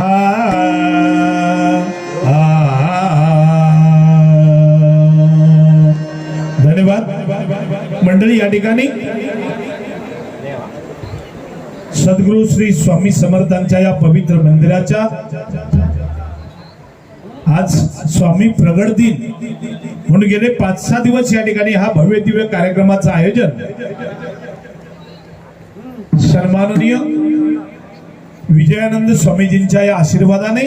हा हा. धन्यवाद मंडळी या ठिकाणी सद्गुरु श्री स्वामी समर्थांच्या या पवित्र मंदिराच्या आज स्वामी प्रगट दिन म्हणून गेले पाच सहा दिवस या ठिकाणी हा भव्य दिव्य कार्यक्रमाचं आयोजन सन्माननीय विजयानंद स्वामीजींच्या या आशीर्वादाने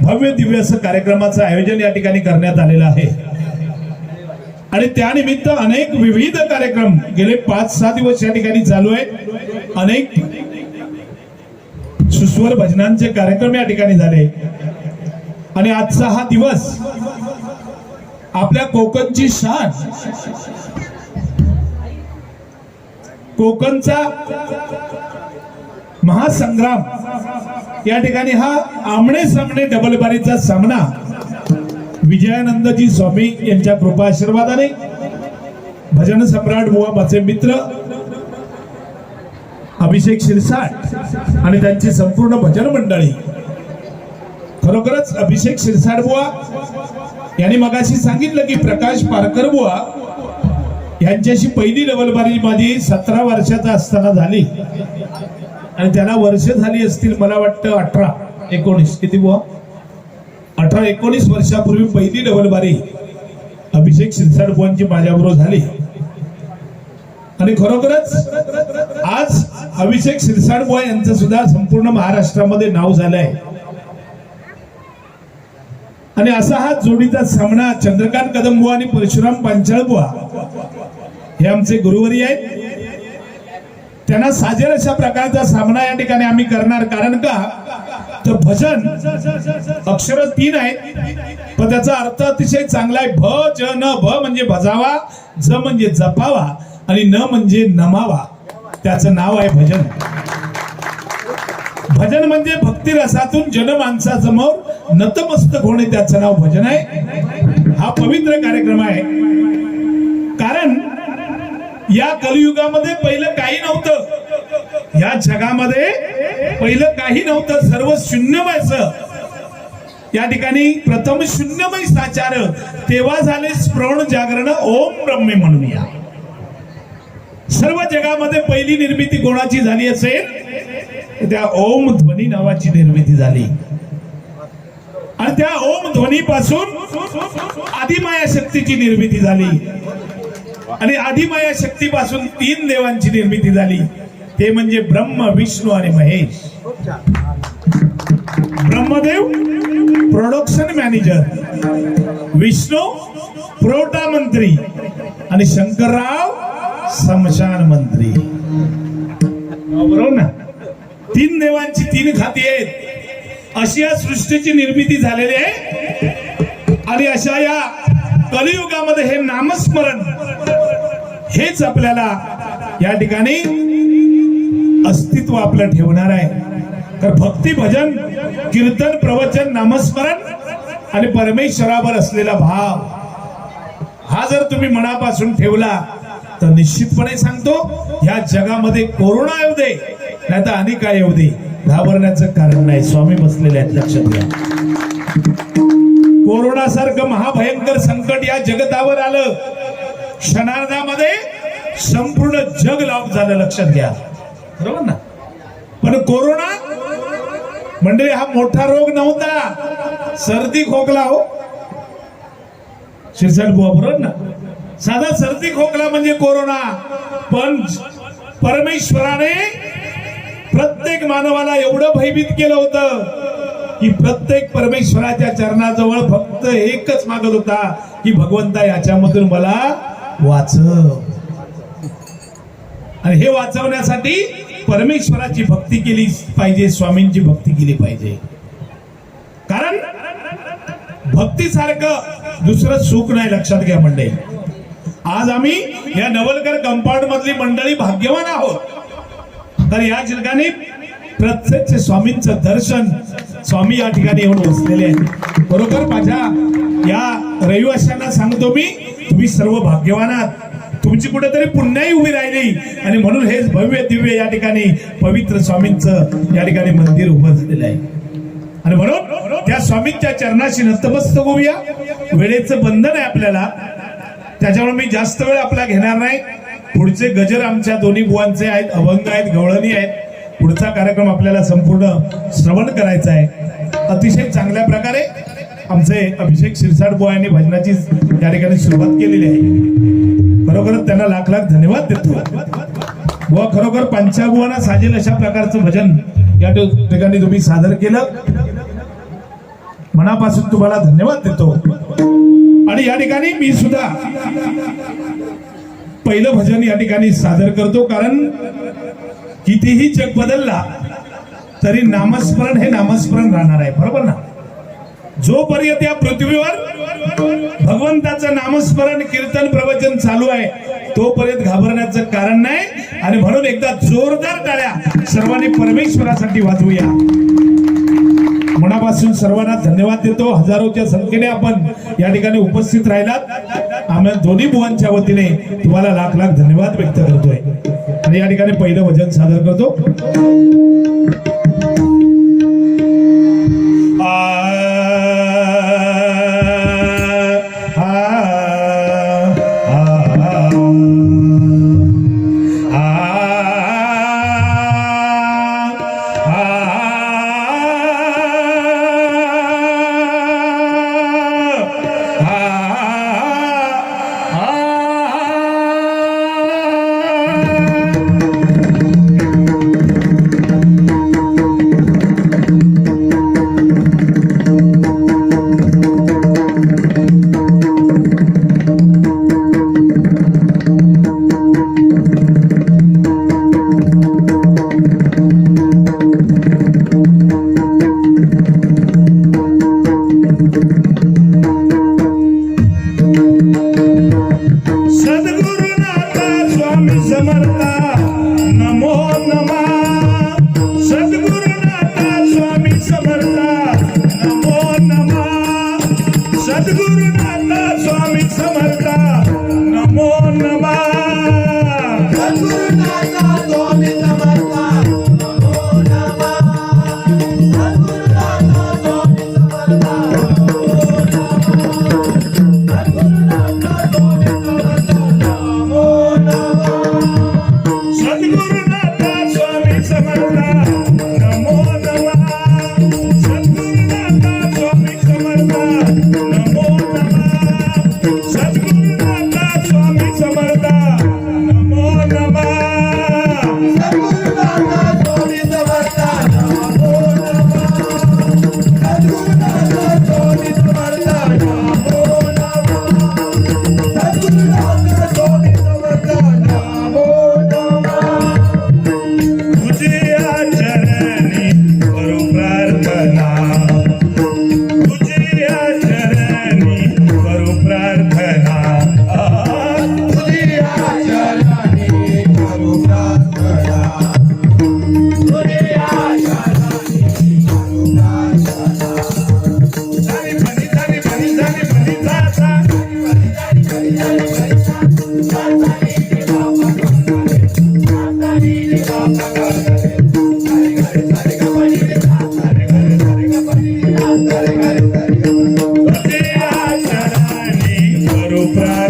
भव्य दिव्य असं कार्यक्रमाचं आयोजन या ठिकाणी करण्यात आलेलं आहे. आणि त्यानिमित्त अनेक विविध कार्यक्रम गेले पाच सहा दिवस या ठिकाणी चालू आहे अनेक सुस्वर भजनांचे कार्यक्रम या ठिकाणी झाले. आणि आजचा हा दिवस आपल्या कोकणची शान. कोकणचा महासंग्राम. या ठिकाणी हा आमणे सामने डबलबारीचा सामना. विजयानंदजी स्वामी यांच्या कृपा आशीर्वादाने भजन सम्राट बुवा माझे मित्र. अभिषेक शिरसाट आणि त्यांची संपूर्ण भजन मंडळी. खरोखरच अभिषेक शिरसाट बुवा यांनी मगाशी सांगितलं की प्रकाश पारकर बुवा यांच्याशी पहिली डबलबारी माझी सतरा वर्षाचा असताना झाली. आणि त्याला वर्ष झाली असतील मला वाटतं अठरा एकोणीस. किती बुवा? अठरा एकोणीस वर्षापूर्वी पहिली डबलबारी. अभिषेक शिरसाडबुवांची माझ्याबरोबर झाली. आणि खरोखरच आज अभिषेक शिरसाडबुवा यांचं सुद्धा संपूर्ण महाराष्ट्रामध्ये नाव झालंय. आणि असा हा जोडीचा सामना चंद्रकांत कदमबुवा आणि परशुराम पांचाळबुवा हे आमचे गुरुवरी आहेत. त्यांना साजेल अशा प्रकारचा सामना या ठिकाणी आम्ही करणार. कारण का? तर भजन अक्षर तीन आहेत. पण त्याचा अर्थ अतिशय चांगला आहे. भ ज न भ म्हणजे भजावा ज म्हणजे जपावा आणि न म्हणजे नमावा. त्याचं नाव आहे भजन. भजन म्हणजे भक्ती रसातून जनमानसासमोर नतमस्तक होणे त्याचं नाव भजन आहे. हा पवित्र कार्यक्रम आहे. कारण या कलियुगामध्ये पहिलं काही नव्हतं. या जगामध्ये पहिलं काही नव्हतं. सर्व शून्यमयच. या ठिकाणी प्रथम शून्यमय साचार. तेव्हा झाले स्मरण जागरण ओम ब्रह्मे म्हणून या. सर्व जगामध्ये पहिली निर्मिती कोणाची झाली असेल? त्या ओम ध्वनी नावाची निर्मिती झाली. आणि त्या ओम ध्वनी पासून आदिमाया शक्तीची निर्मिती झाली. आणि आदिमाया शक्तीपासून तीन देवांची निर्मिती झाली. ते म्हणजे ब्रह्म विष्णू आणि महेश. ब्रह्मदेव प्रोडक्शन मॅनेजर विष्णू पुरवठा मंत्री. आणि शंकरराव समशान मंत्री. हो, बरोबर ना? तीन देवांची तीन खाती आहेत. अशी या सृष्टीची निर्मिती झालेली आहे. आणि अशा या कलियुगामध्ये हे नामस्मरण हेच आपल्याला या ठिकाणी अस्तित्व आपलं ठेवणार आहे. तर भक्ती भजन कीर्तन प्रवचन नामस्मरण आणि परमेश्वरावर असलेला भाव हा जर तुम्ही मनापासून ठेवला तर निश्चितपणे सांगतो या जगामध्ये कोरोना येऊ दे नाही तर आणि काय येऊ दे घाबरण्याचं कारण नाही. स्वामी बसलेले आहेत लक्षात घ्या. कोरोना सारखं महाभयंकर संकट या जगतावर आलं क्षणार्धामध्ये संपूर्ण जग लॉक झालं लक्षात घ्या. बरोबर ना? पण कोरोना म्हणजे हा मोठा रोग नव्हता. सर्दी खोकला हो. शिरसाट बुवा बरोबर ना? साधा सर्दी खोकला म्हणजे कोरोना. पण परमेश्वराने प्रत्येक मानवाला एवढं भयभीत केलं होतं की प्रत्येक परमेश्वराच्या चरणाजवळ फक्त एकच मागत होता की भगवंता याच्यामधून मला वाचव. आणि हे वाचवण्यासाठी परमेश्वराची भक्ती केली पाहिजे स्वामींची भक्ती केली पाहिजे. कारण भक्तीसारखं दुसरं सुख नाही लक्षात घ्या मंडळी. आज आम्ही या नवलकर कंपाऊंड मधली मंडळी भाग्यवान आहोत. तर या ठिकाणी प्रत्यक्ष स्वामींचं दर्शन स्वामी या ठिकाणी येऊन बसलेले आहेत. बरोबर माझ्या या रहिवाशांना सांगतो मी तुम्ही सर्व भाग्यवान आहात. तुमची कुठेतरी पुण्याही उभी राहिली. आणि म्हणून हे भव्य दिव्य या ठिकाणी पवित्र स्वामींचं या ठिकाणी मंदिर उभं झालेलं आहे. आणि म्हणून त्या स्वामींच्या चरणाशी नतमस्त होऊया. वेळेचं बंधन आहे आपल्याला. त्याच्यामुळे मी जास्त वेळ आपला घेणार नाही. पुढचे गजर आमच्या दोन्ही बुवांचे आहेत अभंग आहेत गवळणी आहेत. पुढचा कार्यक्रम आपल्याला संपूर्ण श्रवण करायचा आहे. अतिशय चांगल्या प्रकारे आमचे अभिषेक शिरसाट बुवा यांनी भजनाची या ठिकाणी सुरुवात केलेली आहे. खरोखरच त्यांना लाख लाख धन्यवाद देतो. बुवा खरोखर पंचाबुवांना साजेल अशा प्रकारचं भजन या ठिकाणी तुम्ही सादर केलं. मनापासून तुम्हाला धन्यवाद देतो. आणि या ठिकाणी मी सुद्धा पहिलं भजन या ठिकाणी सादर करतो कारण कितीही जग बदलला तरी नामस्मरण हे नामस्मरण राहणार आहे. बरोबर ना? जोपर्यंत या पृथ्वीवर भगवंताचं नामस्मरण कीर्तन प्रवचन चालू आहे तोपर्यंत घाबरण्याचं कारण नाही. आणि म्हणून एकदा जोरदार टाळ्या. सर्वांनी परमेश्वरासाठी वाजवूया. मनापासून सर्वांना धन्यवाद देतो. हजारोच्या संख्येने आपण या ठिकाणी उपस्थित राहिलात. आम्ही दोन्ही बुवांच्या वतीने तुम्हाला लाख लाख धन्यवाद व्यक्त करतोय. आणि या ठिकाणी पहिलं भजन सादर करतो. चरणी करू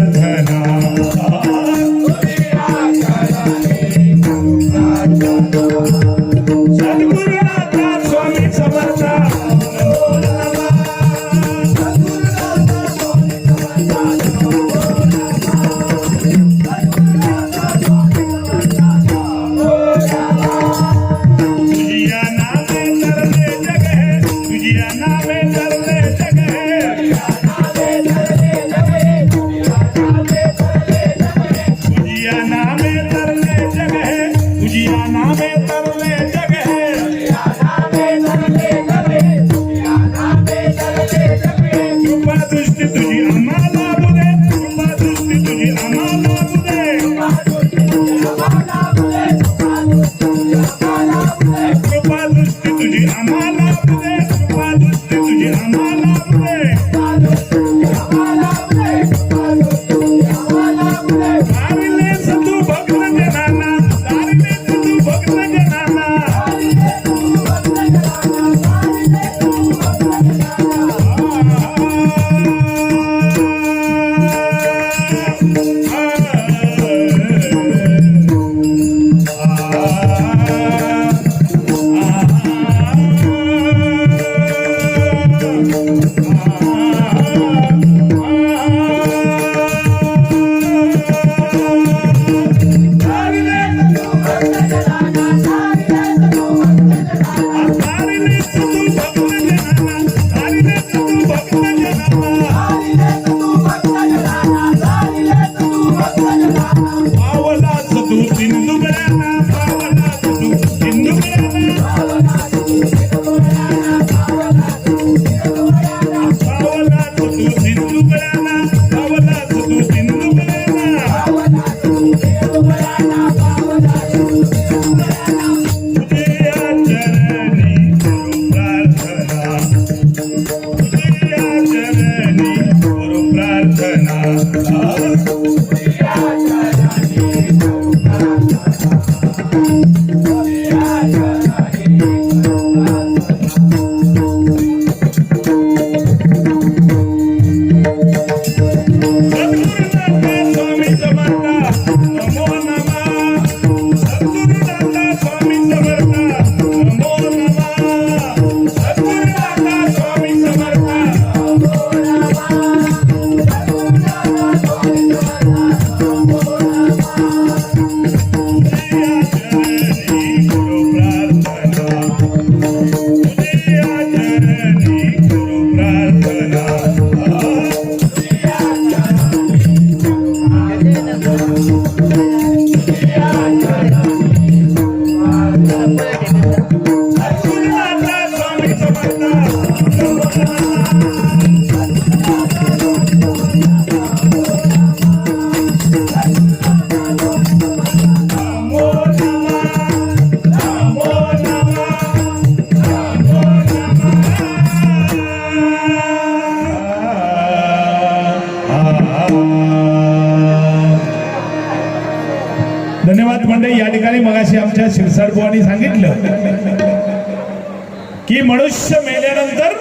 मनुष्य मेल्यानंतर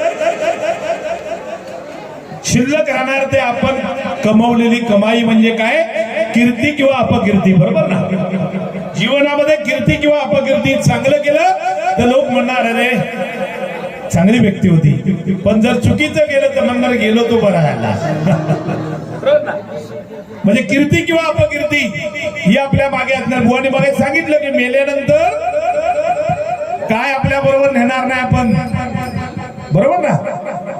शिल्लक राहणार ते आपण कमवलेली कमाई म्हणजे काय? कीर्ती किंवा अपकीर्ती बरोबर ना? जीवनामध्ये कीर्ती किंवा अपकीर्ती चांगलं केलं तर लोक म्हणणार अरे चांगली व्यक्ती होती. पण जर चुकीचं गेलं तर म्हणणार गेलो तो बरा झाला म्हणजे कीर्ती किंवा अपकीर्ती ही आपल्या मागे असणार. बुवानी मागे सांगितलं की मेल्यानंतर काय आपल्या बरोबर नेणार नाही आपण? बरोबर ना?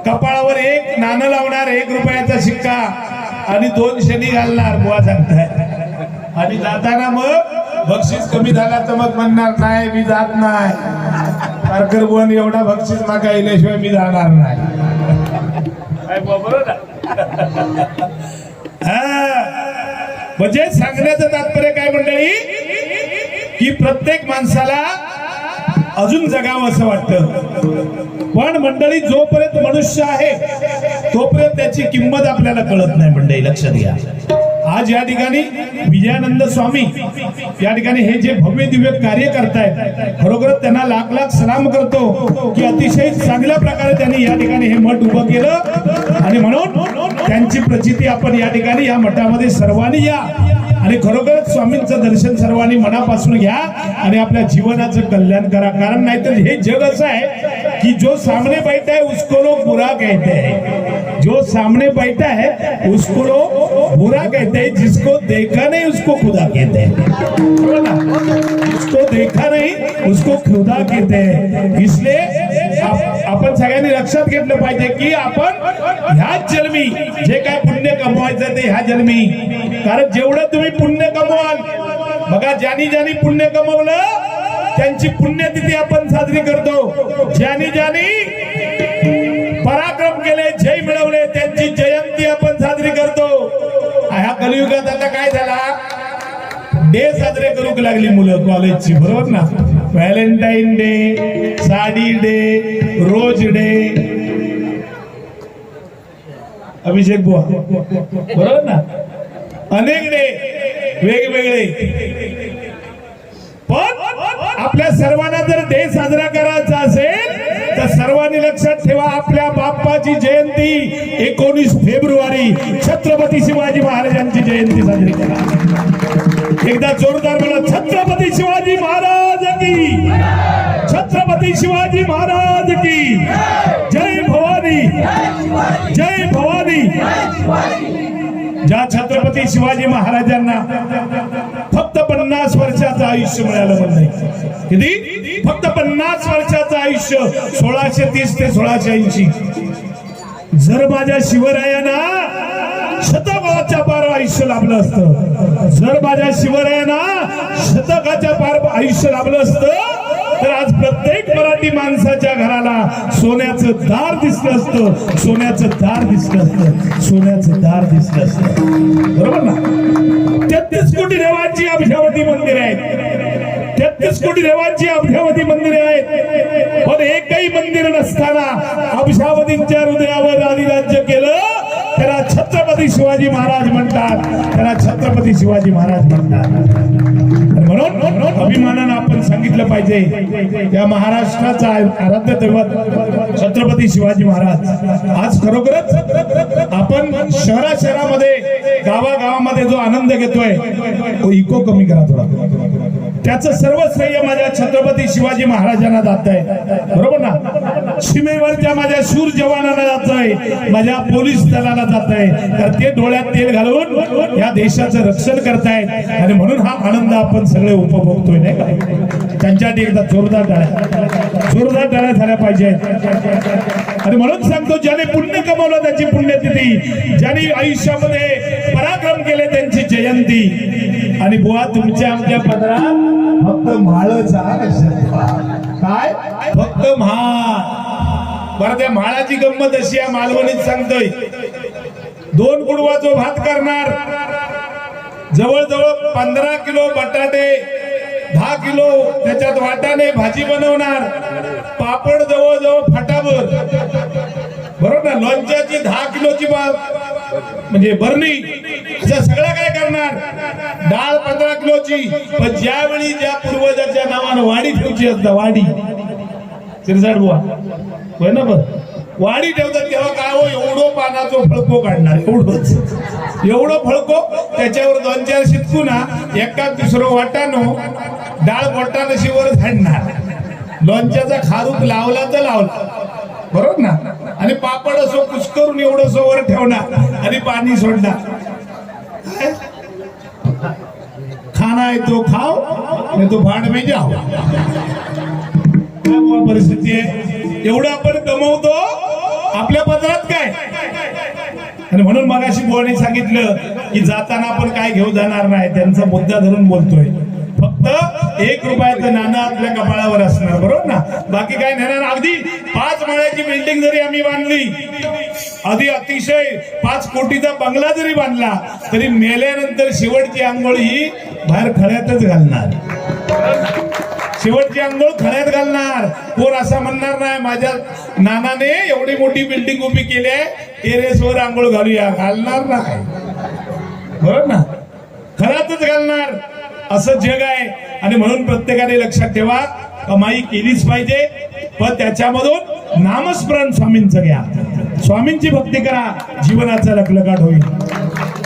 कपाळावर एक नाणं लावणार एक रुपयाचा शिक्का आणि दोन शनी घालणार बुवा सांगताय. आणि जाताना मग बक्षीस कमी झाला तर मग म्हणणार नाही मी जात नाही. पारकर बुवान एवढा बक्षीस मागा येण्याशिवाय मी जाणार नाही. बुवा? हा. म्हणजे सांगण्याचं तात्पर्य काय मंडळी? की प्रत्येक माणसाला अजून जगावं असं वाटतं. पण मंडळी जोपर्यंत मनुष्य आहे तोपर्यंत त्याची किंमत आपल्याला कळत नाही मंडळी लक्षात घ्या. आज या ठिकाणी विजयानंद स्वामी या ठिकाणी हे जे भव्य दिव्य कार्य करतायत खरोखरच त्यांना लाख लाख सलाम करतो की अतिशय चांगल्या प्रकारे त्यांनी या ठिकाणी हे मठ उभं केलं. आणि म्हणून त्यांची प्रचिती आपण या ठिकाणी या मठामध्ये सर्वांनी या. आणि खरोखरच स्वामींचं दर्शन सर्वांनी मनापासून घ्या आणि आपल्या जीवनाचं कल्याण करा. कारण नाहीतर हे जग असं आहे की जो सामने बैठा है उसको लोग बुरा कहते हैं. जो सामने बैठा है उसको लोग बुरा कहते हैं जिसको देखा नहीं उसको खुदा कहते हैं। जिसको देखा नहीं उसको खुदा कहते हैं। इसलिए आपण सगळ्यांनी लक्षात घेतलं पाहिजे की आपण ह्याच जन्मी जे काय पुण्य कमवायचं ते ह्या जन्मी. कारण जेवढं तुम्ही पुण्य कमवाल बघा ज्यानी ज्यानी पुण्य कमवलं त्यांची पुण्यतिथी आपण साजरी करतो. ज्यानी ज्यानी डे साजरे करूक लागली मुलं कॉलेजची बरोबर ना? Valentine day sari day rose day. Abhishek बुवा बरोबर ना? अनेक डे वेगवेगळे. पण आपल्या सर्वांना जर डे साजरा करायचा असेल तर सर्वांनी लक्षात ठेवा आपल्या बाप्पाची जयंती एकोणीस फेब्रुवारी छत्रपती शिवाजी महाराजांची जयंती साजरी करा. एकदा जोरदार बोला छत्रपती शिवाजी महाराज की? छत्रपती शिवाजी महाराज की? जय भवानी जय भवानी. ज्या छत्रपती शिवाजी महाराजांना फक्त पन्नास वर्षाचं आयुष्य मिळालं म्हणजे किती? फक्त पन्नास वर्षाचं आयुष्य सोळाशे तीस ते सोळाशे ऐंशी. जर माझ्या शिवरायाना शतकाच्या पार आयुष्य लाभलं असतं. जर माझ्या शिवरायांना शतकाच्या पार आयुष्य लाभलं असतं तर आज प्रत्येक मराठी माणसाच्या घराला सोन्याचं दार दिसलं असतं. सोन्याचं दार दिसलं असतं. सोन्याचं दार दिसलं असतं. बरोबर ना? तेहतीस कोटी देवांची अभिशावती मंदिर आहेत. तेहतीस कोटी देवांची अभ्यावती मंदिरे आहेत. पण एकही मंदिर नसताना अभिशावतींच्या हृदयावर अधिराज्य केलं छत्रपती शिवाजी महाराज म्हणतात. त्याला छत्रपती शिवाजी महाराज म्हणतात. म्हणून अभिमानानं आपण सांगितलं पाहिजे या महाराष्ट्राचा आराध्य दैवत छत्रपती शिवाजी महाराज. आज खरोखरच आपण शहरा शहरामध्ये गावागावामध्ये जो आनंद घेतोय तो इको कमी करा थोडा. त्याचं सर्व श्रेय माझ्या छत्रपती शिवाजी महाराजांना जात आहे. बरोबर ना? सीमेवरच्या माझ्या शूर जवानांना जात आहे. माझ्या पोलीस दलाला जात आहे. तर ते डोळ्यात तेल घालून या देशाचं रक्षण करतायत आणि म्हणून हा आनंद आपण सगळे उपभोगतोय नाही का? त्यांच्यासाठी एकदा जोरदार टाळ्या जोरदार टाळ्या झाल्या पाहिजेत. आणि म्हणून सांगतो ज्याने पुण्य कमवलं त्याची पुण्यतिथी. ज्याने आयुष्यामध्ये पराक्रम केले त्यांची जयंती. आणि बुवा तुमच्या आमच्या पदरात फक्त म्हाळचा काय? फक्त म्हाळ. बरं त्या म्हाळाची गंमत अशी या मालवणीत सांगतोय. दोन गुडवाचो भात करणार. जवळजवळ पंधरा किलो बटाटे दहा किलो त्याच्यात वाटाणे भाजी बनवणार. पापड जवळजवळ फटाफट बरोबर ना? लोणच्याची दहा किलोची बाब म्हणजे बरणी असं सगळं काय करणार? डाळ पंधरा किलोची पण ज्यावेळी ज्या पूर्वजाच्या नावानं वाडी ठेवची असतं वाडी. शिरसाट बुवा. होय ना बघ वाडी ठेवतात तेव्हा काय हो एवढं पानाचो फळको काढणार एवढंच. एवढं फळको त्याच्यावर दोन चार शितकू ना एका दुसरं वाटानो डाळ बोटानं शिवर झाडणार लोणच्याचा खारूक लावला तर लावला. बरोबर ना? आणि पापड असो पुष्करून एवढं सोवर ठेवणार आणि पाणी सोडणार. खाना आहे तो खाव नाही तो भाड में जाव परिस्थिती आहे? एवढं आपण कमवतो आपल्या पदरात काय? आणि म्हणून मगाशी बुवाने सांगितलं की जाताना आपण काय घेऊ जाणार नाही त्यांचा मुद्दा धरून बोलतोय. फक्त एक रुपयाचं नाणं आपल्या कपाळावर असणार बरोबर ना? बाकी काय नेणार अगदी पाच माळ्याची बिल्डिंग जरी आम्ही बांधली आधी अतिशय पाच कोटीचा बंगला जरी बांधला तरी मेल्यानंतर शेवटची आंघोळ ही बाहेर खळ्यातच घालणार. शेवटची आंघोळ खळ्यात घालणार. कोण असा म्हणणार नाही माझ्या नानाने एवढी मोठी बिल्डिंग उभी केली आहे टेरेसवर आंघोळ घालूया. घालणार नाही. बरोबर ना? खरातच घालणार. असं जग आहे. आणि म्हणून प्रत्येकाने लक्षात ठेवा कमाई केलीच पाहिजे पण त्याच्यामधून नामस्मरण स्वामींचं घ्या. स्वामींची भक्ती करा जीवनाचा लखलकाट होईल.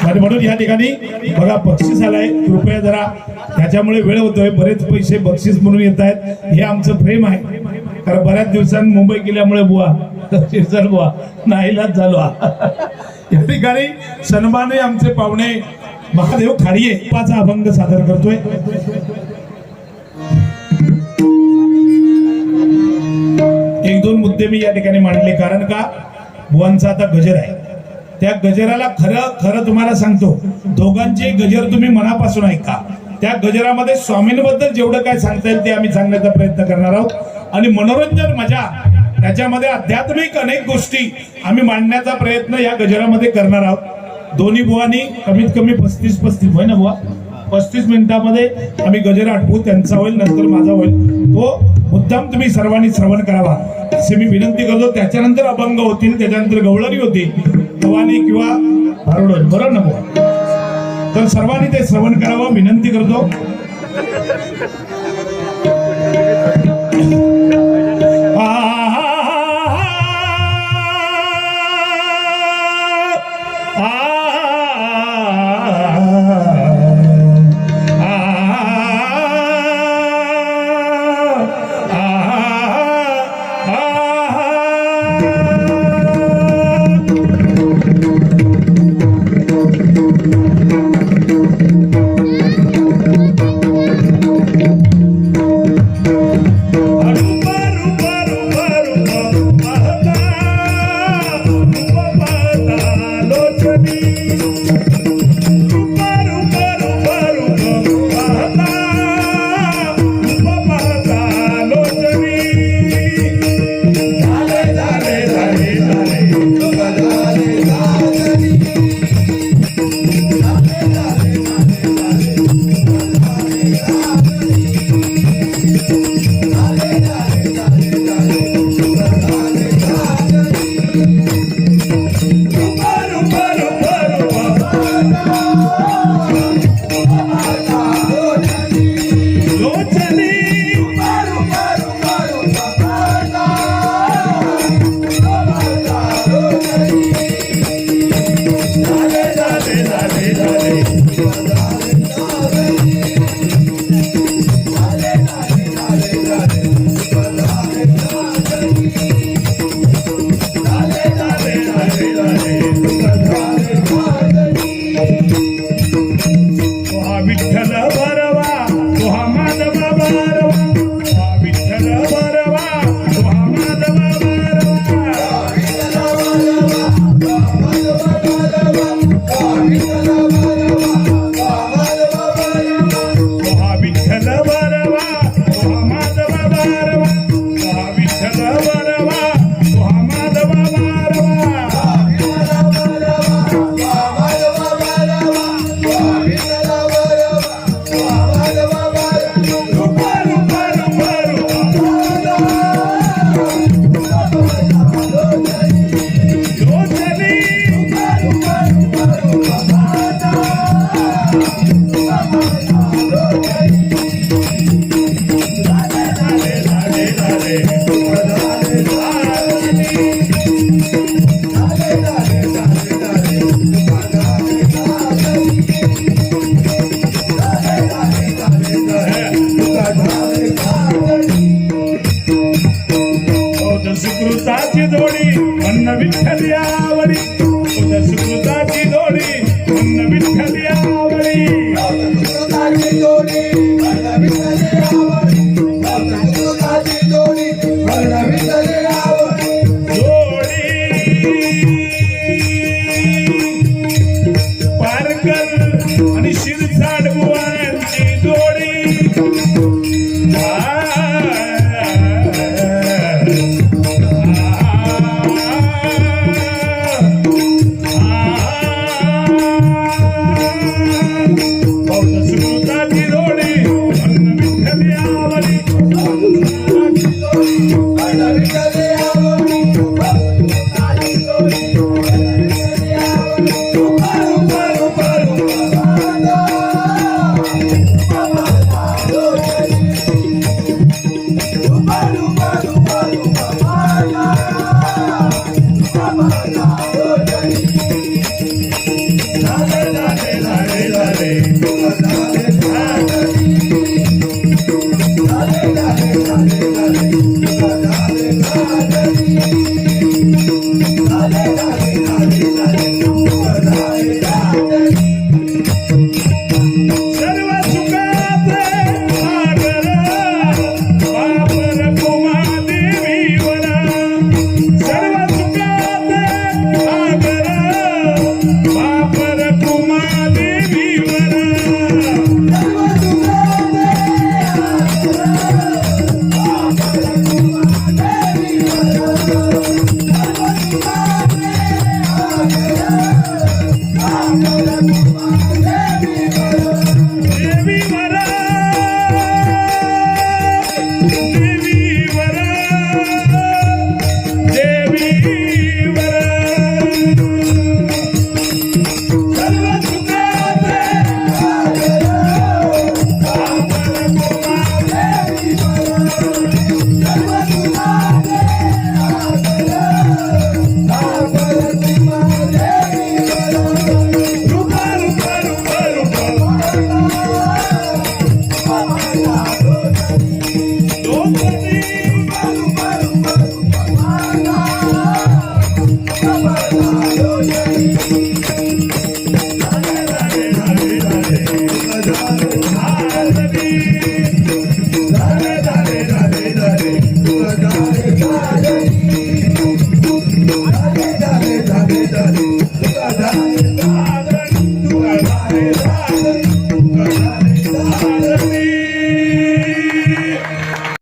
आणि म्हणून या ठिकाणी बघा बक्षीस आलाय. कृपया जरा त्याच्यामुळे वेळ होतोय. बरेच पैसे बक्षीस म्हणून येत आहेत. हे आमचं प्रेम आहे. कारण बऱ्याच दिवसांनी मुंबई गेल्यामुळे बुवा शिरसर बुवा नाहीलाच झालो. या ठिकाणी सन्माने आमचे पाहुणे महादेव खाडिये पाचा अभंग सादर करतोय. एक दोन मुद्दे मी या ठिकाणी मांडले कारण का? बुवांचा आता गजर आहे. त्या गजराला खरं खरं तुम्हाला सांगतो दोघांचे गजर तुम्ही मनापासून ऐका. त्या गजरामध्ये स्वामींबद्दल जेवढं काय सांगता येईल ते आम्ही सांगण्याचा प्रयत्न करणार आहोत. आणि मनोरंजन मजा त्याच्यामध्ये आध्यात्मिक अनेक गोष्टी आम्ही मांडण्याचा प्रयत्न या गजरामध्ये करणार आहोत. दोन्ही बुवानी कमीत कमी पस्तीस पस्तीस होय ना बुवा? पस्तीस मिनिटामध्ये आम्ही गजर आठवू त्यांचा होईल नंतर माझा होईल. तो मुद्दाम तुम्ही सर्वांनी श्रवण करावा. असे मी विनंती करतो त्याच्यानंतर अभंग होतील त्याच्यानंतर गवळणी होती भवानी किंवा भारुड बरोबर ना बुवा? तर सर्वांनी ते श्रवण करावं विनंती करतो.